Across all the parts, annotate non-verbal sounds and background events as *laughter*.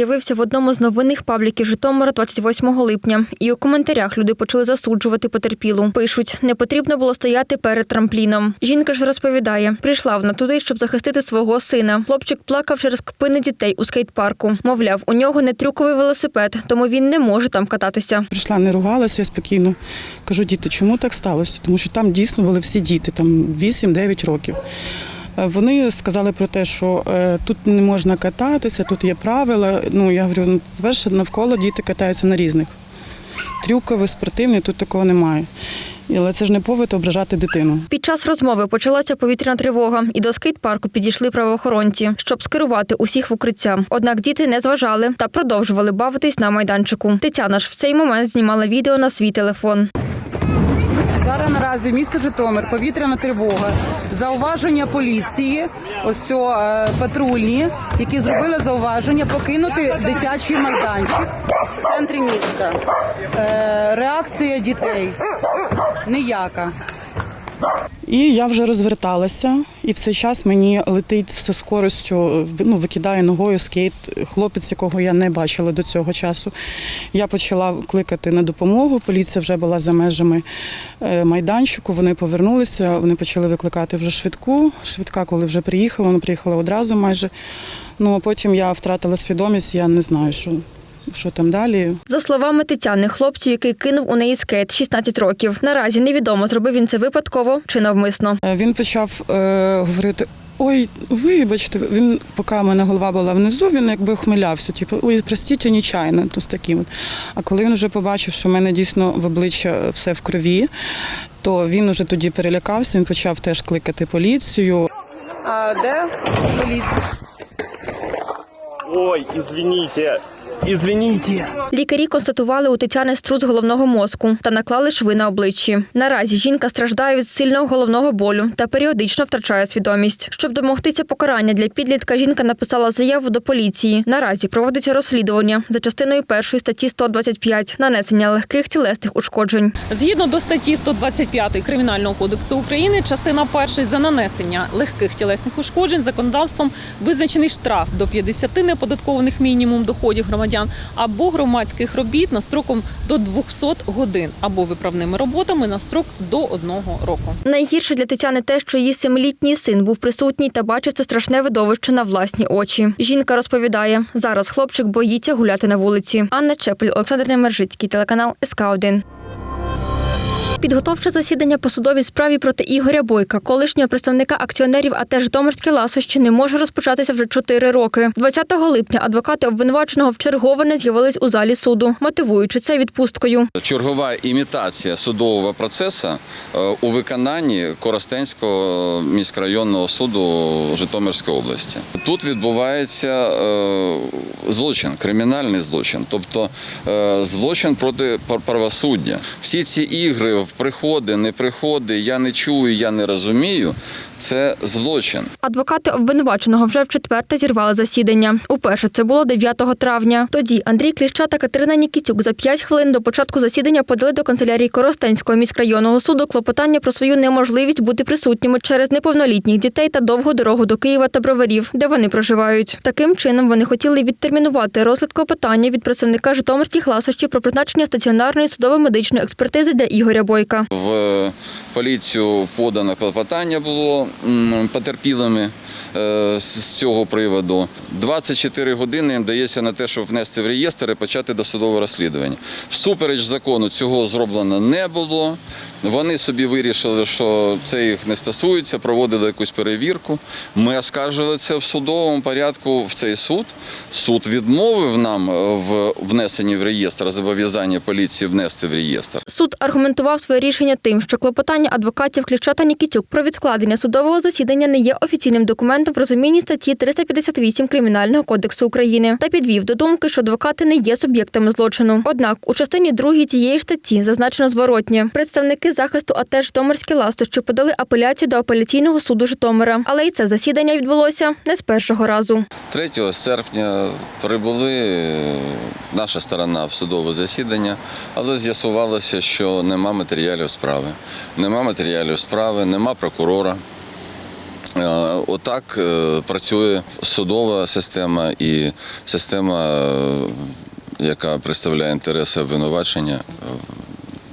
З'явився в одному з новинних пабліків Житомира 28 липня, і у коментарях люди почали засуджувати потерпілу. Пишуть, не потрібно було стояти перед трампліном. Жінка ж розповідає, прийшла вона туди, щоб захистити свого сина. Хлопчик плакав через кпини дітей у скейт-парку. Мовляв, у нього не трюковий велосипед, тому він не може там кататися. Прийшла, не ругалася спокійно. Кажу, діти, чому так сталося? Тому що там дійсно були всі діти, там 8-9 років. Е, Вони сказали про те, що е, тут не можна кататися, тут є правила. Ну я говорю, ну, по-перше, навколо діти катаються на різних. Трюкові, спортивні, тут такого немає. Але це ж не повод ображати дитину. Під час розмови почалася повітряна тривога, і до скейт-парку підійшли правоохоронці, щоб скерувати усіх в укриття. Однак діти не зважали та продовжували бавитись на майданчику. Тетяна ж в цей момент знімала відео на свій телефон. Наразі місто Житомир, повітряна тривога, зауваження поліції, ось цього, е, патрульні, які зробили зауваження покинути дитячий майданчик в центрі міста. Е, реакція дітей ніяка. І я вже розверталася, і в цей час мені летить зі скоростю, ну, викидає ногою скейт, хлопець, якого я не бачила до цього часу. Я почала кликати на допомогу. Поліція вже була за межами е, майданчику. Вони повернулися, вони почали викликати вже швидку. Швидка, коли вже приїхала, вона приїхала одразу майже. Ну а потім я втратила свідомість, я не знаю, що, що там далі. За словами Тетяни, хлопцю, який кинув у неї скейт 16 років. Наразі невідомо, зробив він це випадково чи навмисно. Е, Він почав е, говорити. Ой, вибачте, він, поки в мене голова була внизу, він якби ухмилявся, типу, ой, простіть, нечайно, то з таким. А коли він вже побачив, що в мене дійсно в обличчя все в крові, то він уже тоді перелякався, він почав теж кликати поліцію. А де поліція? Ой, извините, извините. Лікарі констатували у Тетяни струс головного мозку та наклали шви на обличчі. Наразі жінка страждає від сильного головного болю та періодично втрачає свідомість. Щоб домогтися покарання для підлітка, жінка написала заяву до поліції. Наразі проводиться розслідування за частиною першої статті 125 нанесення легких тілесних ушкоджень. Згідно до статті 125 Кримінального кодексу України, частина перша за нанесення легких тілесних ушкоджень законодавством визначений штраф до 50 неоподаткованих мінімум доходів громадян або громадських робіт на строком до 200 годин або виправними роботами на строк до одного року. Найгірше для Тетяни те, що її семилітній син був присутній та бачив це страшне видовище на власні очі. Жінка розповідає, зараз хлопчик боїться гуляти на вулиці. Анна Чепель, Олександр Немержицький, телеканал СК 1 Підготовче засідання по судовій справі проти Ігоря Бойка, колишнього представника акціонерів АТ «Житомирське ласощі, не може розпочатися вже чотири роки. 20 липня адвокати обвинуваченого вчергове з'явились у залі суду, мотивуючи це відпусткою. Чергова імітація судового процесу е, у виконанні Коростенського міськрайонного суду Житомирської області. Тут відбувається е, злочин, кримінальний злочин, тобто е, злочин проти правосуддя. Всі ці ігри в приходи, не приходи, я не чую, я не розумію. Це злочин. Адвокати обвинуваченого вже вчетверте зірвали засідання. Уперше це було 9 травня. Тоді Андрій Кліща та Катерина Нікітюк за 5 хвилин до початку засідання подали до канцелярії Коростенського міськрайонного суду клопотання про свою неможливість бути присутніми через неповнолітніх дітей та довгу дорогу до Києва та Броварів, де вони проживають. Таким чином вони хотіли відтермінувати розгляд клопотання від представника Житомирських ласощів про призначення стаціонарної судово-медичної експертизи для Ігоря Бойка. В поліцію подано клопотання було потерпілими е, з цього приводу. 24 години їм дається на те, щоб внести в реєстр і почати досудове розслідування. Всупереч закону цього зроблено не було. Вони собі вирішили, що це їх не стосується, проводили якусь перевірку. Ми оскаржили це в судовому порядку в цей суд. Суд відмовив нам е, в внесенні в реєстр зобов'язання поліції внести в реєстр. Суд аргументував своє рішення тим, що клопотання адвокатів Кліща та Нікітюк про відкладення судового засідання не є офіційним документом в розумінні статті 358 Кримінального кодексу України та підвів до думки, що адвокати не є суб'єктами злочину. Однак у частині другій тієї ж статті зазначено зворотнє. Представники захисту АТ «Житомирські ластощі подали апеляцію до апеляційного суду Житомира, але і це засідання відбулося не з першого разу. 3 серпня прибули е, наша сторона в судове засідання, але з'ясувалося, що нема матеріалів справи. Нема матеріалів справи, нема прокурора. Е, Отак е, працює судова система і система, яка представляє інтереси обвинувачення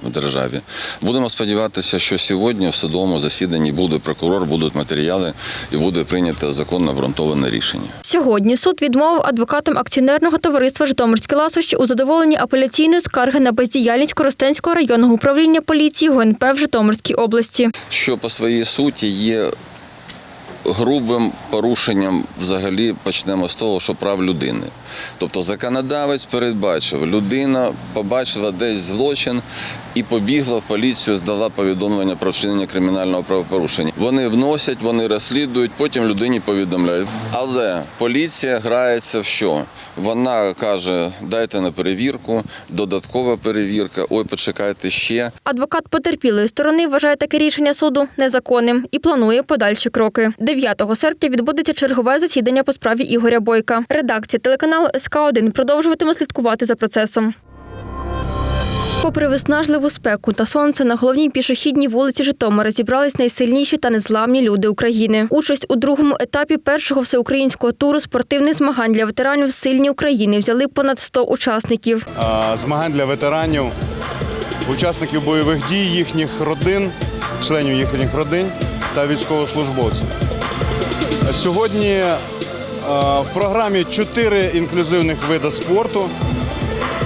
в державі. Будемо сподіватися, що сьогодні в судовому засіданні буде прокурор, будуть матеріали і буде прийнято законно обґрунтоване рішення. Сьогодні суд відмовив адвокатам акціонерного товариства Житомирські ласощі у задоволенні апеляційної скарги на бездіяльність Коростенського районного управління поліції ГНП в Житомирській області. що по своїй суті є грубим порушенням взагалі почнемо з того, що прав людини. Тобто законодавець передбачив, людина побачила десь злочин і побігла в поліцію, здала повідомлення про вчинення кримінального правопорушення. Вони вносять, вони розслідують, потім людині повідомляють. Але поліція грається в що? Вона каже: дайте на перевірку, додаткова перевірка, ой, почекайте ще. Адвокат потерпілої сторони вважає таке рішення суду незаконним і планує подальші кроки. 9 серпня відбудеться чергове засідання по справі Ігоря Бойка. Редакція телеканалу СК 1 продовжуватиме слідкувати за процесом. Попри виснажливу спеку та сонце, на головній пішохідній вулиці Житомира зібрались найсильніші та незламні люди України. Участь у другому етапі першого всеукраїнського туру спортивних змагань для ветеранів Сильні України взяли понад 100 учасників. змагань для ветеранів, учасників бойових дій, їхніх родин, членів їхніх родин та військовослужбовців. Сьогодні в програмі чотири інклюзивних види спорту.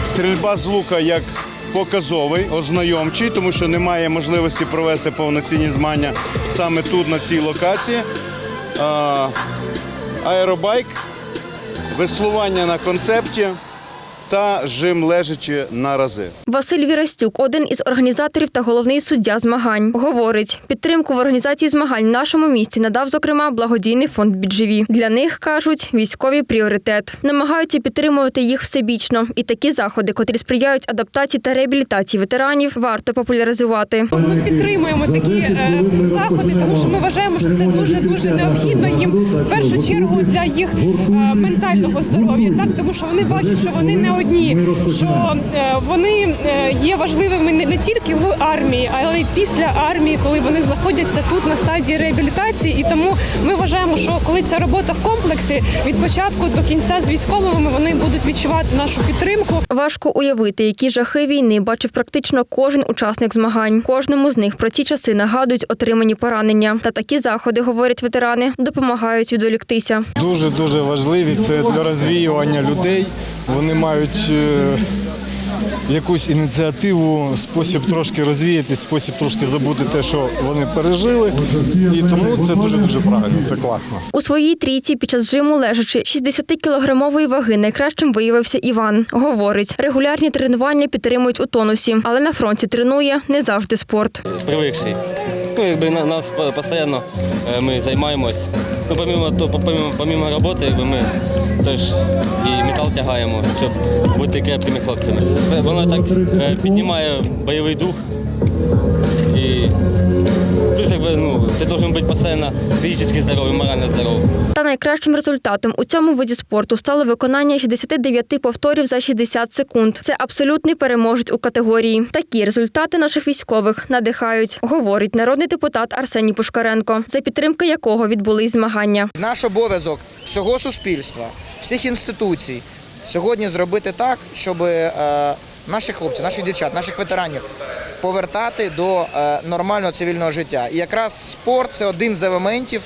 Стрільба з лука як показовий, ознайомчий, тому що немає можливості провести повноцінні змагання саме тут, на цій локації. Аеробайк, веслування на концепті та жим лежачи на рази. Василь Вірастюк, один із організаторів та головний суддя змагань, говорить, підтримку в організації змагань в нашому місті надав, зокрема, благодійний фонд «Бідживі». Для них кажуть військовий пріоритет. Намагаються підтримувати їх всебічно. І такі заходи, котрі сприяють адаптації та реабілітації ветеранів, варто популяризувати. Ми підтримуємо такі е, заходи, тому що ми вважаємо, що це дуже дуже необхідно їм в першу чергу для їх е, ментального здоров'я. Так тому що вони бачать, що вони не одні, що е, вони е, є важливими не, не тільки в армії, але й після армії, коли вони знаходяться тут на стадії реабілітації. І тому ми вважаємо, що коли ця робота в комплексі від початку до кінця з військовими вони будуть відчувати нашу підтримку. Важко уявити, які жахи війни бачив практично кожен учасник змагань. Кожному з них про ці часи нагадують отримані поранення. Та такі заходи, говорять ветерани, допомагають відволіктися. дуже дуже важливі. Це для розвіювання людей. Вони мають е, якусь ініціативу, спосіб трошки розвіятись, спосіб трошки забути те, що вони пережили. І тому це дуже дуже правильно. Це класно. У своїй трійці під час жиму лежачи 60-кілограмової ваги найкращим виявився Іван. Говорить, регулярні тренування підтримують у тонусі, але на фронті тренує не завжди спорт. привикший. Якби нас постійно е, ми займаємось. Ну, помимо, то, помимо, помимо роботи, якби ми теж і метал тягаємо, щоб бути крепкими хлопцями. Воно так е, піднімає бойовий дух. Якби, ну, ти повинен бути постійно фізично здоровий, морально здоровий. Та найкращим результатом у цьому виді спорту стало виконання 69 повторів за 60 секунд. Це абсолютний переможець у категорії. Такі результати наших військових надихають, говорить народний депутат Арсеній Пушкаренко, за підтримки якого відбулись змагання. Наш обов'язок всього суспільства, всіх інституцій сьогодні зробити так, щоб е, наших хлопців, наших дівчат, наших ветеранів повертати до е, нормального цивільного життя. І якраз спорт це один з елементів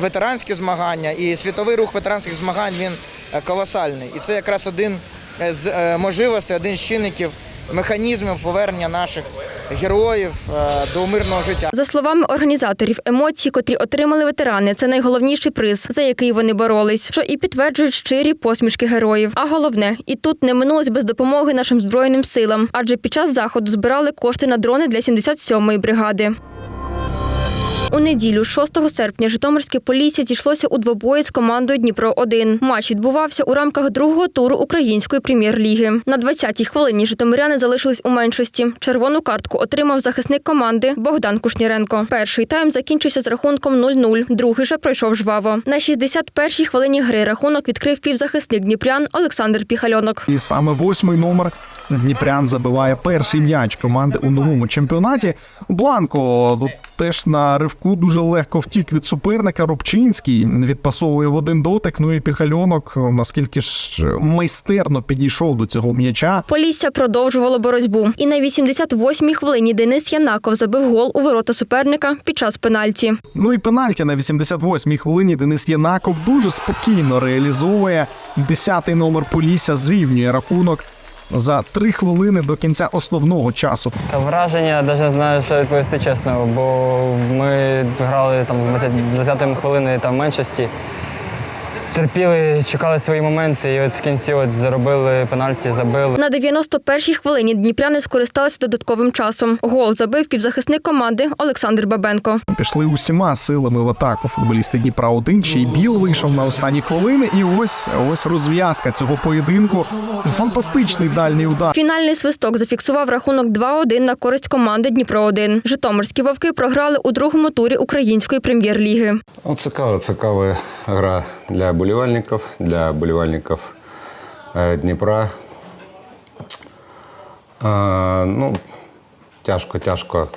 ветеранські змагання і світовий рух ветеранських змагань він е, колосальний. І це якраз один е, з можливостей, один з чинників механізмів повернення наших героїв е, до мирного життя. За словами організаторів, емоції, котрі отримали ветерани, це найголовніший приз, за який вони боролись, що і підтверджують щирі посмішки героїв. А головне, і тут не минулось без допомоги нашим збройним силам, адже під час заходу збирали кошти на дрони для 77-ї бригади. У неділю, 6 серпня, Житомирське полісся зійшлося у двобої з командою Дніпро 1 Матч відбувався у рамках другого туру української прем'єр-ліги. На 20-й хвилині Житомиряни залишились у меншості. Червону картку отримав захисник команди Богдан Кушніренко. Перший тайм закінчився з рахунком 0-0, другий же пройшов жваво. На 61-й хвилині гри рахунок відкрив півзахисник Дніпрян Олександр Піхальонок. І саме восьмий номер Дніпрян забиває перший м'яч команди у новому чемпіонаті. Бланко ну, теж на ривку садку дуже легко втік від суперника. Рубчинський відпасовує в один дотик. Ну і піхальонок, наскільки ж майстерно підійшов до цього м'яча. Полісся продовжувало боротьбу. І на 88-й хвилині Денис Янаков забив гол у ворота суперника під час пенальті. Ну і пенальті на 88-й хвилині Денис Янаков дуже спокійно реалізовує. Десятий номер Полісся зрівнює рахунок за три хвилини до кінця основного часу. Та враження навіть не знаю, що відповісти чесно, бо ми грали там з 20 з 20 хвилини там меншості. Терпіли, чекали свої моменти, і от в кінці от заробили пенальті, забили. На 91-й хвилині дніпряни скористалися додатковим часом. Гол забив півзахисник команди Олександр Бабенко. Пішли усіма силами в атаку футболісти Дніпра 1 Ще й Біл вийшов на останні хвилини. І ось ось розв'язка цього поєдинку. Фантастичний дальній удар. Фінальний свисток зафіксував рахунок 2-1 на користь команди Дніпро 1 Житомирські вовки програли у другому турі української прем'єр-ліги. Ну, цікава, цікава гра для болівальників, для болівальників е, Дніпра. Е, ну, тяжко, тяжко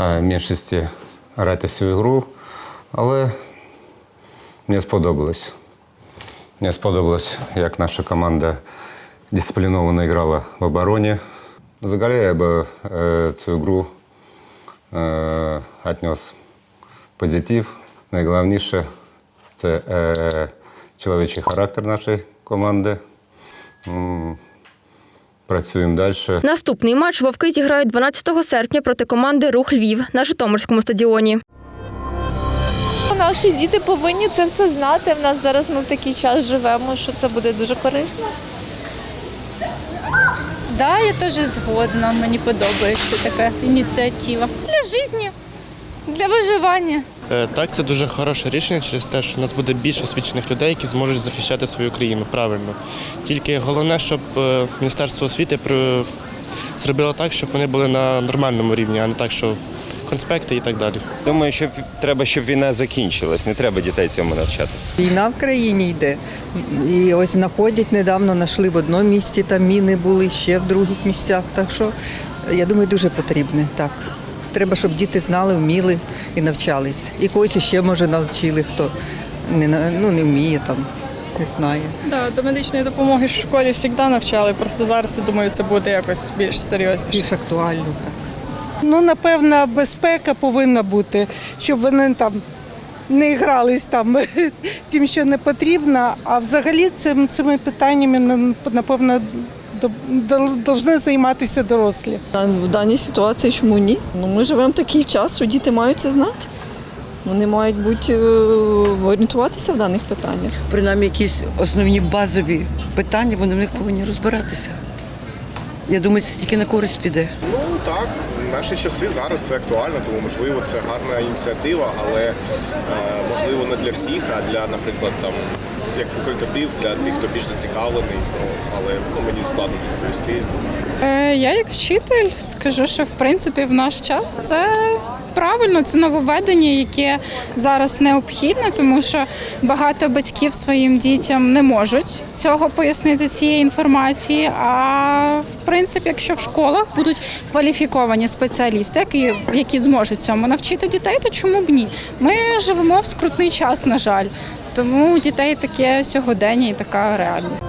е, меншості грати цю ігру, але мені сподобалось. Мені сподобалось, як наша команда дисципліновано грала в обороні. Взагалі я би е, цю гру е, віднес позитив. Найголовніше це е, чоловічий характер нашої команди. Працюємо далі. Наступний матч вовки зіграють 12 серпня проти команди Рух Львів на Житомирському стадіоні. Наші діти повинні це все знати. В нас зараз ми в такий час живемо, що це буде дуже корисно. Да, я теж згодна. Мені подобається така ініціатива. Для життя, для виживання. Е, Так, це дуже хороше рішення через те, що у нас буде більше освічених людей, які зможуть захищати свою країну правильно. Тільки головне, щоб е, Міністерство освіти зробило так, щоб вони були на нормальному рівні, а не так, що конспекти і так далі. Думаю, що треба, щоб війна закінчилась. Не треба дітей цьому навчати. Війна в країні йде. І ось знаходять недавно, знайшли в одному місці, там міни були, ще в других місцях. Так що я думаю, дуже потрібне. Так. Треба, щоб діти знали, вміли і навчались. І когось ще може навчили, хто не, ну, не вміє там, не знає. Да, до медичної допомоги в школі завжди навчали. Просто зараз я думаю, це буде якось більш серйозніше. Більш актуально. Так. Ну, напевно, безпека повинна бути, щоб вони там не грались там *laughs* тим, що не потрібно. А взагалі цим, цими питаннями напевно повинні займатися дорослі. В даній ситуації чому ні? Ну ми живемо в такий час, що діти мають це знати. Вони мають бути е, орієнтуватися в даних питаннях. Принаймні якісь основні базові питання, вони в них повинні розбиратися. Я думаю, це тільки на користь піде. Ну так, в наші часи зараз це актуально, тому можливо це гарна ініціатива, але е, можливо не для всіх, а для, наприклад, там як факультатив для тих, хто більш зацікавлений. Але ну, мені складно відповісти. Е, я як вчитель скажу, що в принципі в наш час це правильно, це нововведення, яке зараз необхідне, тому що багато батьків своїм дітям не можуть цього пояснити цієї інформації. А в принципі, якщо в школах будуть кваліфіковані спеціалісти, які, які зможуть цьому навчити дітей, то чому б ні? Ми живемо в скрутний час, на жаль. Тому у дітей таке сьогодення і така реальність.